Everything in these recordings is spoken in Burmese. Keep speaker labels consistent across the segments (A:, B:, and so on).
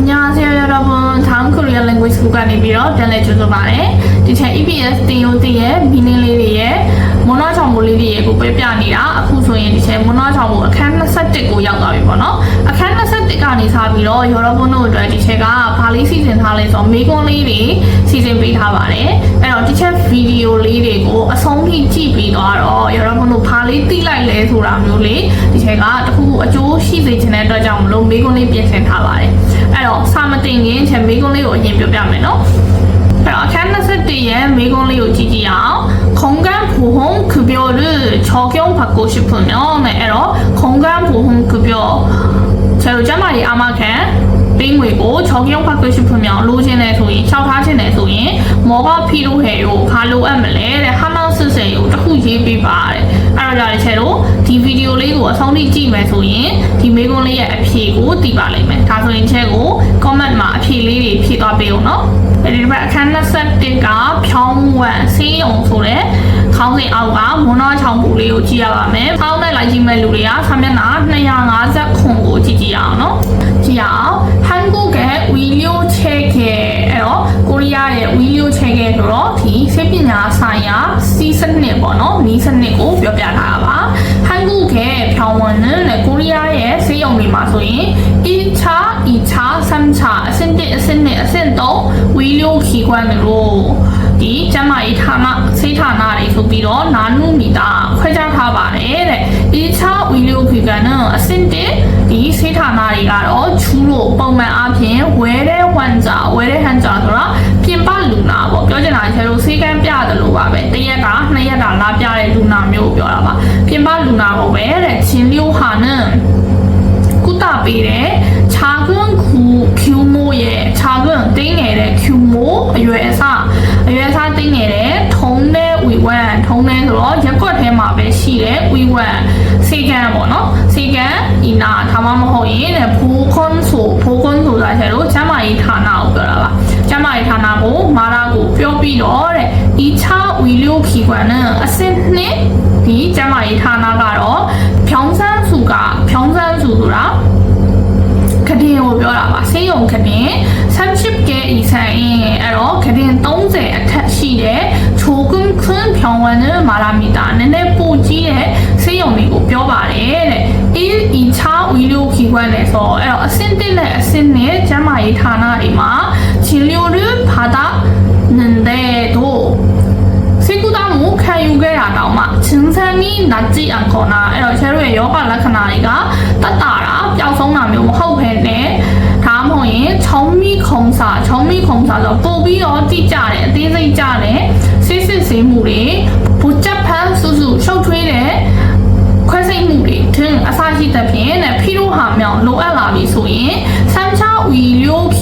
A: 안녕하세요 여러분. 다음 코리아 랭귀지 구간이 빌어 변해 주소 말에 디체 EBS DOD의 미니리리의 문화 정보리리의ကိုပြပြနေတာအခုဆိုရင်ဒီချက်မွန်နာဆောင်မှုအခန်း21ကိုရောက်သွားပြီပေါ့နော်အခန်း21ကနေစပြီးတော့ရောရောဘုံတို့အတွက်ဒီချက်ကဘာလေးစီစဉ်ထားလဲဆိုတော့မေကွန်းလေးတွေစီစဉ်ပေးထားပါတယ်အဲ့တော့ဒီချက်ဗီဒီယိုလေးတွေကိုအဆုံးထိကြည့်ပြီးတော့ရောရောဘုံတို့ဘာလေးသိလိုက်လဲဆိုတာမျိုးလေးဒီချက်ကတခုခုအကျိုးရှိစေချင်တဲ့အတွက်ကြောင့်မလို့မေကွန်းလေးပြင်ဆင်ထားပါတယ်အဲ့ တော့စာမတင်ခင်ချက်မိကုံးလေးကိုအရင်ပြောပြမယ်နော်အဲ့တော့အခန်း21ရဲ့မိကုံးလေးကိုကြည့်ကြည့်အောင်ခုံကန်းဘူဟုံကပြောရချောကျောင်းဖကိုရှိဖို့နော်အဲ့တော့ခုံကန်းဘူဟုံကပြောဆယ်လိုကျမကြီးအာမခံပင်းငွေကိုချောင်းကျောင်းဖကွေးရှိဖွင့်မြောင်းလိုချင်တယ်ဆိုရင်ရှောက်ထားချင်တယ်ဆိုရင်မော်ကဖီလိုဟဲကိုဘာလိုအပ်မလဲတဲ့ဟာလောင်းစစ်စင်ကိုတစ်ခုရေးပေးပါတဲ့ အဲ့တော့ကြတဲ့ချက်တို့ဒီဗီဒီယိုလေးကိုအဆုံးထိကြည့်မယ်ဆိုရင်ဒီမိကုံးလေးရဲ့အဖြေကိုသိပါလိမ့်မယ်ဒါဆိုရင်ချက်ကို comment မှာအဖြေလေးတွေဖြည့်သွားပေးအောင်နော်အဲဒီဘက်အခန်း21ကဖြောင်းဝမ်ဆေးရုံဆိုတဲ့ခေါင်းစဉ်အောက်ကမွန်နာချောင်းပူလေးကိုကြည့်ရပါမယ်။ဖောင်းနဲ့လိုက်ကြည့်မဲ့လူတွေကဆာမျက်နှာ250ခွန်ကိုကြည့်ကြည့်ရအောင်နော်။ကြည့်ရအောင်။ဟန်ကုကဝီလျိုချဲခဲအဲ့တော့ကိုရီးယားရဲ့ဝီလျိုချဲခဲဆိုတော့ဒီစိတ်ပညာဆိုင်ရာ စနစ်ပေါ့နော်နီးစနစ်ကိုပြောပြထားတာပါဟန်ဂုခဲဖြောင်းဝန်နဲ့ကိုရီးယားရဲ့ဆေးရုံတွေမှာဆိုရင်အီချာအီချာဆမ်ချာအဆင့်1အဆင့်2အဆင့်3ဝီလိုခီကွမ်လို့ဒီကျမရေးဌာနဆေးဌာနတွေဆိုပြီးတော့နာနုမီတာခွဲခြားထားပါတယ်တဲ့အီချာဝီလိုခီကွမ်နဲ့အဆင့်1ဒီဆေးဌာနတွေကတော့ချူလို့ပုံမှန်အားဖြင့်ဝဲတဲ့ဝန်စာဝဲတဲ့ဟန်စာဆိုတာ ပြင်ပလူနာပေါ့ပြောချင်တာကျတော့ဆေးကန်းပြတယ်လို့ပါပဲတရက်ကနှစ်ရက်တာလာပြတဲ့လူနာမျိုးကိုပြောတာပါပြင်ပလူနာကိုပဲတဲ့ချင်းလျိုဟာနဲ့ကုသပေးတဲ့ခြာကွန်းခူကျူမိုးရဲ့ခြာကွန်းတင်းငယ်တဲ့ကျူမိုးအရွယ်အစားအရွယ်အစားတင်းငယ်တဲ့ထုံးတဲ့ဝီဝမ်ထုံးတဲ့ဆိုတော့ရက်ကွက်ထဲမှာပဲရှိတဲ့ဝီဝမ်စီကန်ပေါ့နော်စီကန်ဤနာဒါမှမဟုတ်ရင်တဲ့ဖိုးခွန်းဆိုဖိုးခွန်းဆိုတာကျတော့ကျမကြီးဌာနကိုပြောတာပါ ကျမကြီးဌာနကိုမာလာကိုပြောပြီးတော့တဲ့ဤချာဝီလျိုခီကွမ်နဲ့အစင်းနှစ်ဒီကျမကြီးဌာနကတော့ဖြောင်းဆန်းစုကဖြောင်းဆန်းစုဆိုတာခဒင်ကိုပြောတာပါဆေးရုံခဒင်30ကဲဤဆိုင်အဲ့တော့ခဒင်30အထက်ရှိတဲ့ချိုကွန်းခွန်းဖြောင်းဝန်းနဲ့မာလာမီတာနည်းနည်းပိုကြီးတဲ့ဆေးရုံတွေကိုပြောပါတယ်တဲ့အေးဤချာဝီလိုခီကွန်းလဲဆိုတော့အဲ့တော့အဆင့်1နဲ့အဆင့်နဲ့ကျန်းမာရေးဌာနတွေမှာ ချီလျိုရဘာသာနန်တဲ့တို့စိတ်ကူးတာမှုခံယူခဲ့တာတောင်မှချင်းဆန်မီနာကြည့်အခေါ်နာအဲ့တော့ချဲတို့ရဲ့ယောဂလက္ခဏာတွေကတတ်တာတာပျောက်ဆုံးတာမျိုးမဟုတ်ဘဲနဲ့ဒါမှမဟုတ်ရင်ချောင်းမီခုံစာချောင်းမီခုံစာဆိုပို့ပြီးတော့တိကျတယ်အသေးစိတ်ကျတယ်စစ်စစ်စေးမှုတွေဘူချက်ဖန်းစု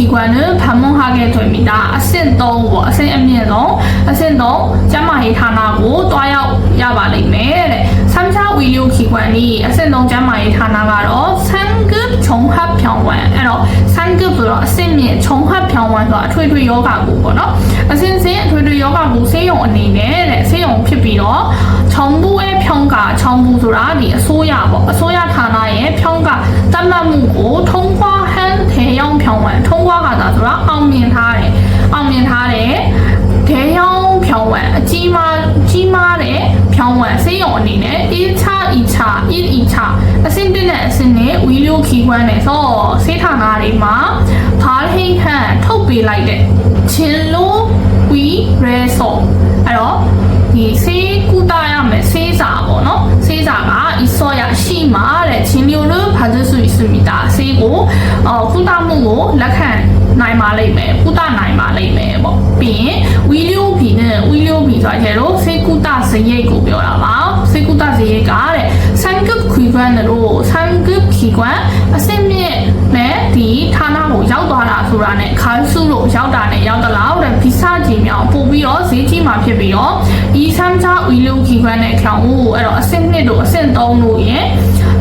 A: လျိုခီကွမ်နဲ့ဖမွန်ဟာကဲထွေမီတာအဆင့်3ပေါ့အဆင့်အမြင့်ဆုံးအဆင့်3ကျမဟေဌာနကိုတွားရောက်ရပါလိမ့်မယ်တဲ့ဆမ်ချာဝီလျိုခီကွမ်นี่အဆင့်3ကျမဟေဌာနကတော့ဆန်ကပ်ချုံဟပ်ဖြောင်းဝမ်အဲ့တော့ဆန်ကပ်ဆိုတော့အဆင့်မြင့်ချုံဟပ်ဖြောင်းဝမ်ဆိုတာအထွေထွေယောဂကိုပေါ့နော်အဆင့်စင်းအထွေထွေယောဂကိုဆေးရုံအနေနဲ့တဲ့ဆေးရုံဖြစ်ပြီးတော့ခြုံဘူးရဲ့ဖြောင်းကခြုံဘူးဆိုတာဒီအစိုးရပေါ့အစိုးရဌာနရဲ့ဖြောင်းကတတ် မှတ်မှုကိုထုံးခွာဟန်ထေယောင်ဖြောင်းဝမ်ထုံးခွာဟာသာဆိုတော့အောင်မြင်ထားတယ်အောင်မြင်ထားတယ်ဒေယောင်ဖြောင်းဝမ်အကြီးမားကြီးမားတဲ့ဖြောင်းဝမ်ဆေးရုံအနေနဲ့အေးချအီချအီအီချအစင်းတက်နဲ့အစင်းနဲ့ဝီလျိုခီခွန်းနဲ့ဆိုဆေးဌာနတွေမှာဘာဟိဟန်ထုတ်ပေးလိုက်တဲ့ချင်းလိုဝီရဲဆိုအဲ့တော့ဒီဆေးကုသရမယ်ဆေးစာပေါ့နော်ဆေးစာက အီဆောရရှိမှာတဲ့ချင်းလျိုလို့ဘာလို့ဆိုရစမီတာဆေးကိုအော်ကုသမှုကိုလက်ခံနိုင်ပါလိမ့်မယ်ကုသနိုင်ပါလိမ့်မယ်ပေါ့ပြီးရင်ဝီလျိုဘီနဲ့ဝီလျိုဘီဆိုတဲ့တော့ဆေးကုသစရိတ်ကိုပြောတာပါ ဆေးကုသစရိတ်ကတဲ့ဆန်ကပ်ခွေကွန်းတို့ဆန်ကပ်ခီကွန်းအစစ်မြင့်နဲ့ဒီဌာနကိုရောက်သွားတာဆိုတာနဲ့ခါစုလို့ရောက်တာနဲ့ရောက်တလားတဲ့ဗီဇကြီးမြောင်ပို့ပြီးတော့ဈေးကြီးမှာဖြစ်ပြီးတော့ဤဆမ်ချာဝီလူခီကွန်းနဲ့ခေါင်ဦးအဲ့တော့အစစ်နှစ်တို့အစစ်သုံးတို့ရဲ့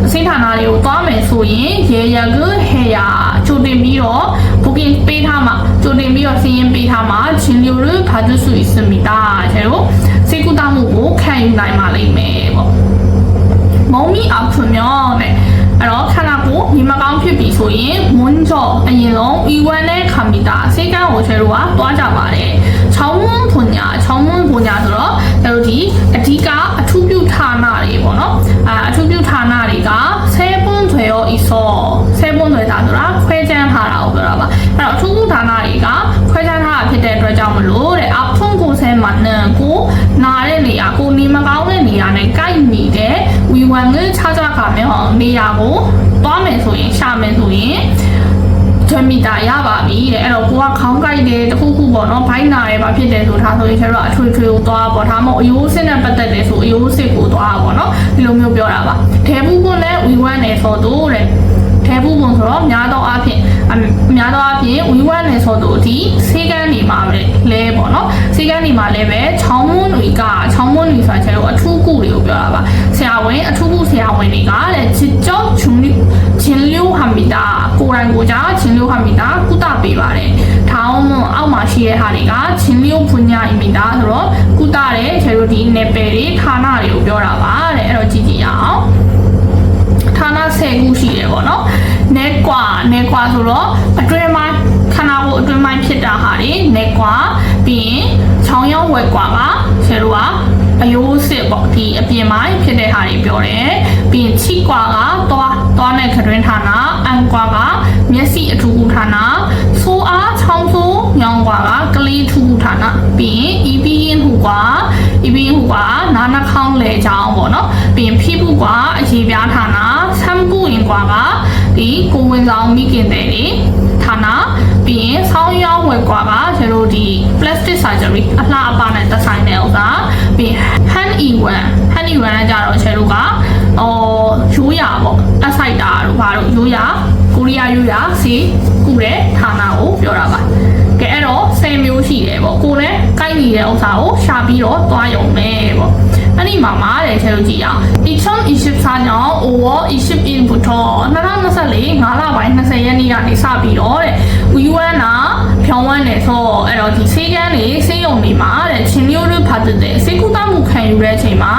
A: အစိဌာနတွေကိုသွားမယ်ဆိုရင်ရေရကဟေယာကြိုတင်ပြီးတော့ booking ပေးထားမှာကြိုတင်ပြီးတော့စီးရင်ပေးထားမှာချင်းလျိုရဘာသူစုစမီတာကျတော့စိတ်ကူတာမှုကိုခံယူနိုင်ပါလိမ့်မယ်ပေါ့ မုံမီအခွန်မြောတဲ့အဲ့တော့ခန္ဓာကိုယ်ညီမကောင်းဖြစ်ပြီဆိုရင်မွန်းကြော့အရင်ဆုံး E1 နဲ့ခမ်ပျူတာအစိကံကိုချဲတို့ကတွားကြပါတယ်။ချောင်းမွန်းဖွညာချောင်းမွန်းဖွညာဆိုတော့ကျွန်တော်ဒီအဓိကအထူးပြုဌာနတွေပေါ့နော်။အာအထူးပြုဌာနတွေကဆဲပွန်းဆွေရောဤဆောဆဲပွန်းဆွေတာဆိုတာခွဲခြမ်းထားတာကိုပြောတာပါ။အဲ့တော့အထူးပြုဌာနတွေကခွဲခြမ်းထားတာဖြစ်တဲ့အတွက်ကြောင့်မလို့တဲ့အဖုန်ကိုဆဲမှနန်ကိုနားတဲ့နေရာကိုနေမကောင်းတဲ့နေရာနဲ့ကိုက်နေတဲ့ ဝီဝန်ငယ်ခြားခြားခါမျိုးအောင်နေရာကိုသွားမယ်ဆိုရင်ရှာမယ်ဆိုရင်ချမီတာရပါပြီတဲ့အဲ့တော့ကိုကခေါင်းကိုက်တယ်တခုခုပေါ့နော်ဘိုင်းနာတယ်ဘာဖြစ်တယ်ဆိုထားဆိုရင်ကျတော့အထွေထွေကိုသွားပေါ့ဒါမှမဟုတ်အယိုးစစ်နဲ့ပတ်သက်တယ်ဆိုအယိုးစစ်ကိုသွားပေါ့နော်ဒီလိုမျိုးပြောတာပါဒဲဘူးပွန်းနဲ့ဝီဝမ်းနယ်ဆိုတော့တဲ့ဒဲဘူးပွန်းဆိုတော့များသောအားဖြင့်အများသောအားဖြင့်ဝီဝမ်းနယ်ဆိုတော့ဒီစေကန်းနေမှာပဲလဲပေါ့နော်စေကန်းနေမှာလဲပဲချောင်းမွန်းတွေကချောင်းမွန်းတွေဆိုတာကျတော့အထူးကုတွေကိုပြောတာပါဆရာ ဝန်အထူးကုဆရာဝန်တွေကတဲ့ချစ်ကြောချုံချင်းလျိုးဟာမီတာကိုရိုင်းကိုကြားချင်းလျိုးဟာမီတာကုသပေးပါတယ်။ထောင်းမွန်အောက်မှာရှိတဲ့ဟာတွေကချင်းလျိုးဖွညာအီမီတာဆိုတော့ကုသတဲ့ကျတို့ဒီနယ်ပယ်တွေဌာနတွေကိုပြောတာပါတဲ့အဲ့တော့ကြည့်ကြည့်ရအောင်ဌာန10ခုရှိတယ်ပေါ့နော်။နေကွာနေကွာဆိုတော့အတွင်းမှာခန္ဓာကိုယ်အတွင်းပိုင်းဖြစ်တာဟာတွေနေကွာပြီးရင်ချောင်းရောင်းဝက်ကွာကကျတို့က အယိုးစစ်ပေါ့ဒီအပြင်ပိုင်းဖြစ်တဲ့ဟာတွေပြောတယ်ပြီးရင်ချိကွာကသွားသွားနဲ့ခတွင်းဌာနအန်ကွာကမျက်စိအထူးကုဌာနဆိုးအားချောင်းဆိုးညောင်းကွာကကလေးထူးကုဌာနပြီးရင်အီပီရင်ဟူကွာအီပီရင်ဟူကွာနားနှာခေါင်းလေချောင်းပေါ့နော်ပြီးရင်ဖိဘူးကွာအရေးပြားဌာနဆမ်ကူရင်ကွာကဒီကိုဝင်ဆောင်မိခင်တဲ့တွေဌာန ပြီးရင်ဆောင်းရောင်းဝယ်ကွာကကျတို့ဒီ plastic surgery အလှအပနဲ့သက်ဆိုင်တဲ့ဥစ္စာပြီး hand e1 hand e1 ကကြတော့ကျတို့ကအော်ရိုးရာပေါ့တက်ဆိုင်တာတို့ဘာတို့ရိုးရာကိုရီးယားရိုးရာစီကုတဲ့ဌာနကိုပြောတာပါကဲအဲ့တော့10မျိုးရှိတယ်ပေါ့ကိုလည်းကိုက်နေတဲ့ဥစ္စာကိုရှာပြီးတော့သွားရုံပဲပေါ့အဲ့ဒီမှာမား တယ်ထဲလို့ကြည့်ရအောင် Ichon Egypt စာကြောင့် Over Egypt in Bhutan 2024 9လပိုင်း20ရက်နေ့ကနေစပြီးတော့တဲ့ UN ကဖြောင်းဝမ်းတယ်ဆိုတော့အဲ့တော့ဒီဆေးကန်းနေဆေးရုံနေမှာတဲ့ချင်းမျိုးတွေဖတ်တဲ့ဆေးကုသမှုခံယူတဲ့အချိန်မှာ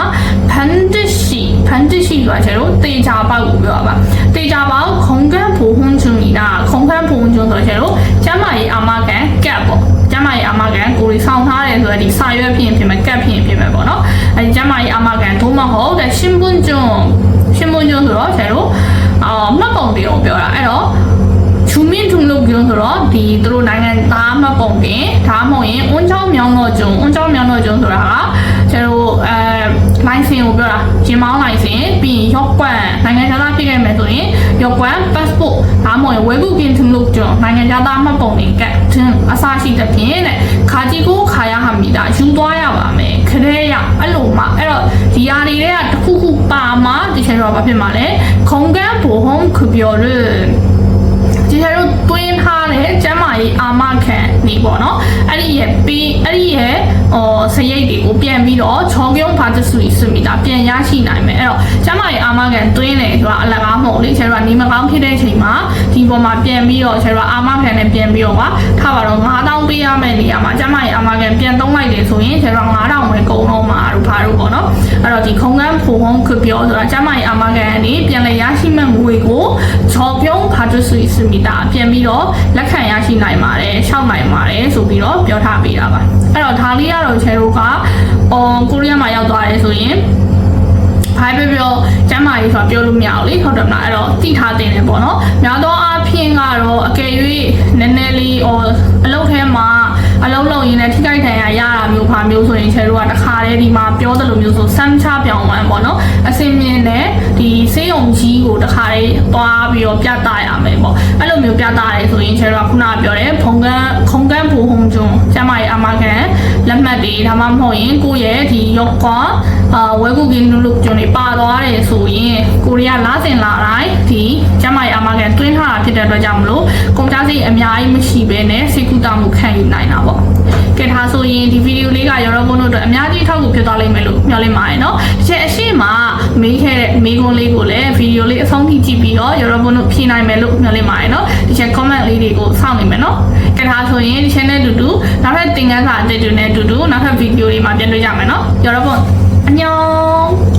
A: ဖန်တစ်ရှိဖန်တစ်ရှိဆိုတာကျတော့တေချာပေါက်ကိုပြောပါတေချာပေါက်ခုံကန်းဖို့ဟွန်းချွန်နေတာခုံကန်းဖို့ဟွန်းချွန်ဆိုတော့ကျတော့ကျမရဲ့အာမခံကပ်ပေါ့ကျမရဲ့အာမခံကိုရီဆောင်ထားတယ်ဆိုတော့ဒီစာရွက်ဖြစ်ရင်ဖြစ်မယ်ကပ်ဖြစ်ရင်ဖြစ်မယ်ပေါ့နော်အဲကျမရဲ့အာမ မဟုတ်တဲ့ရှင်ပွန်းကျွန်းရှင်ပွန်းကျွန်းဆိုတော့ကျတော့အော်မှတ်ပုံတွေကိုပြောတာအဲ့တော့ချူမင်းထုံလို့ပြောဆိုတော့ဒီသူတို့နိုင်ငံသားမှတ်ပုံတင်ဒါမှမဟုတ်ရင်အွန်းချောင်းမြောင်းတော့ကျုံအွန်းချောင်းမြောင်းတော့ကျုံဆိုတာကကျတို့အဲလိုင်စင်ကိုပြောတာဂျင်မောင်းလိုင်စင်ပြီးရင်ရောက်ကွမ်နိုင်ငံခြားသားဖြစ်ခဲ့မယ်ဆိုရင်ရောက်ကွမ် passport ဒါမှမဟုတ်ဝဲကူကင်ထုံလို့ကျုံနိုင်ငံခြားသားမှတ်ပုံတင်ကတ်တင်အစရှိတဲ့ဖြင့်တဲ့ အဲ့လိုမှအဲ့တော့ဒီဟာတွေကတခုခုပါမှဒီချက်တော့ဘာဖြစ်မှာလဲခုံကန်းဘူဟုံးခပြောရဒီကျတို့တွင်းထားတဲ့ကျမ်း မာရေးအာမခံနေပေါ့နော်အဲ့ဒီရဲ့ပြီးအဲ့ဒီရဲ့ဟောစရိတ်တွေကိုပြန်ပြီးတော့ချောင်းပြုံးဖာတဆူစမီတာပြန်ရရှိနိုင်မယ်အဲ့တော့ကျမ်းမာရေးအာမခံတွင်းတယ်ဆိုတာအလကားမဟုတ်လေကျတို့ကနေမကောင်းဖြစ်တဲ့အချိန်မှာဒီပေါ်မှာပြန်ပြီးတော့ကျတို့အာမခံနဲ့ပြန်ပြီးတော့ကထားပါတော့9000ပေးရမယ့်နေရာမှာကျမ်းမာရေးအာမခံပြန်သုံးလိုက်တယ်ဆိုရင်ကျတို့9000ပဲကုန်တော့မှာတို့ဘာတို့ပေါ့နော်အဲ့တော့ဒီခုံကန်းဖူဟုံးခပြောဆိုတာကျမ်းမာရေးအာမခံကနေပြန်လည်ရရှိမဲ့ငွေကိုချော်ပြုံးဖာတဆူစမီတာပြန်ပြီးတော့လက်ခံရရှိနိုင်ပါတယ်ရှောက်နိုင်ပါတယ်ဆိုပြီးတော့ပြောထားပေးတာပါအဲ့တော့ဒါလေးကတော့ချဲတို့ကအော်ကိုရီးယားမှာရောက်သွားတယ်ဆိုရင်ဘာပဲပြောကျမ်းမာရေးဆိုတာပြောလို့မရဘူးလေဟုတ်တယ်မလားအဲ့တော့သိထားတင်တယ်ပေါ့နော်များသောအားဖြင့်ကတော့အကယ်၍နည်းနည်းလေးဟိုအလုပ်ထဲမှာ အလုပ်လုပ်ရင်းနဲ့ထိခိုက်ဒဏ်ရာရတာမျိုးဘာမျိုးဆိုရင်ချဲတို့ကတခါတည်းဒီမှာပြောသလိုမျိုးဆိုစမ်းချပြောင်းဝမ်းပေါ့နော်အစင်မြင့်နဲ့ဒီစေးုံကြီးကိုတခါတည်းသွားပြီးတော့ပြသရမယ်ပေါ့အဲ့လိုမျိုးပြသရဲဆိုရင်ချဲတို့ကခုနကပြောတယ်ဖုန်ကန်းခုံကန်းဘူဟုံကျွန်းကျမ်းမာရေးအမကန် လက်မှတ်တွေဒါမှမဟုတ်ရင်ကိုယ့်ရဲ့ဒီရော့ကွာအာဝဲကူကင်းလူလူကျွန်းတွေပါသွားတယ်ဆိုရင်ကိုရီးယားလာစင်လာတိုင်းဒီကျမ်းမာရေးအမကန်တွင်းထားတာဖြစ်တဲ့အတွက်ကြောင့်မလို့ကုန်ကြစိတ်အများကြီးမရှိဘဲနဲ့စိတ်ကူတာမှုခံယူနိုင်တာပေါ့ကဲဒါဆိုရင်ဒီဗီဒီယိုလေးကရောဘုံတို့အတွက်အများကြီးထောက်ကူဖြစ်သွားလိမ့်မယ်လို့မျှော်လင့်ပါတယ်နော်ဒီချက်အရှိမ မေးခဲ့တဲ့မေးခွန်းလေးကိုလည်းဗီဒီယိုလေးအဆုံးထိကြည့်ပြီးတော့ရောဘုံတို့ဖြေနိုင်မယ်လို့မျှော်လင့်ပါတယ်နော်ဒီချက် comment လေးတွေကိုစောင့်နေမယ်နော်ကဲဒါဆိုရင်ဒီ channel တူတူနောက်ထပ်သင်ခန်းစာအသစ်တွေနဲ့တူတူနောက်ထပ်ဗီဒီယိုတွေမှာပြန်တွေ့ကြမယ်နော်ရောဘုံအညော